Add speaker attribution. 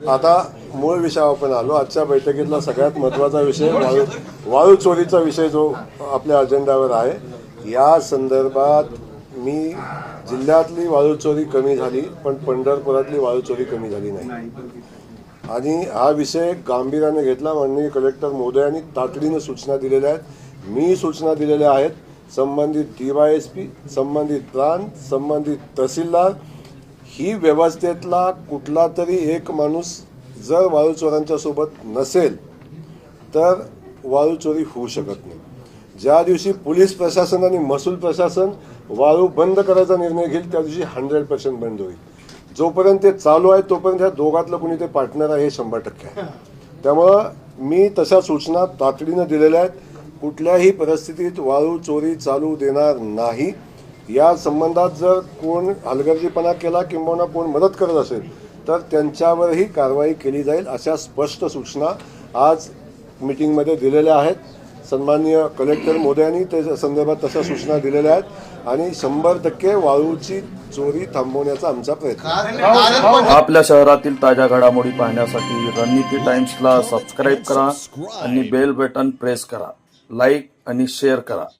Speaker 1: आता मूळ विषयावर आपण आलो. आजच्या बैठकीतला सगळ्यात महत्त्वाचा विषय वाळू वाळू चोरीचा विषय जो आपल्या अजेंड्यावर आहे. या संदर्भात मी जिल्ह्यातली वाळू चोरी कमी झाली पण पंढरपुरातली वाळू चोरी कमी झाली नाही. आणि हा विषय गांभीर्याने घेतला. माननीय कलेक्टर महोदयांनी तातडीनं सूचना दिलेल्या आहेत. मी सूचना दिलेल्या आहेत. संबंधित डीवायएसपी संबंधित प्रांत संबंधित तहसीलदार ही व्यवस्थेतला कुठला तरी एक माणूस जर वाळू चोरांच्या सोबत नसेल तर वाळू चोरी होऊ शकत नाही. ज्या दिवशी पोलीस प्रशासन आणि महसूल प्रशासन वाळू बंद करायचा निर्णय घेईल त्या दिवशी हंड्रेड पर्सेंट बंद होईल. जोपर्यंत ते चालू आहे तोपर्यंत ह्या दोघातलं कोणी ते पार्टनर आहे हे शंभर टक्के आहे. त्यामुळं मी तशा सूचना तातडीनं दिलेल्या आहेत. कुठल्याही परिस्थितीत वाळू चोरी चालू देणार नाही. या संबंधात जर कोण हलगर्जीपणा केला किंवा कोण मदत करत असेल तर त्यांच्यावरही कारवाई केली जाईल अशा स्पष्ट सूचना आज मीटिंगमध्ये दिलेल्या आहेत. सन्माननीय कलेक्टर मोदयांनी त्या संदर्भात तशा सूचना दिलेल्या आहेत आणि शंभर टक्के वाळूची चोरी थांबवण्याचा आमचा प्रयत्न.
Speaker 2: आपल्या शहरातील ताज्या घडामोडी पाहण्यासाठी रणनीती टाइम्सला सबस्क्राईब करा आणि बेल बटन प्रेस करा. लाईक आणि शेअर करा.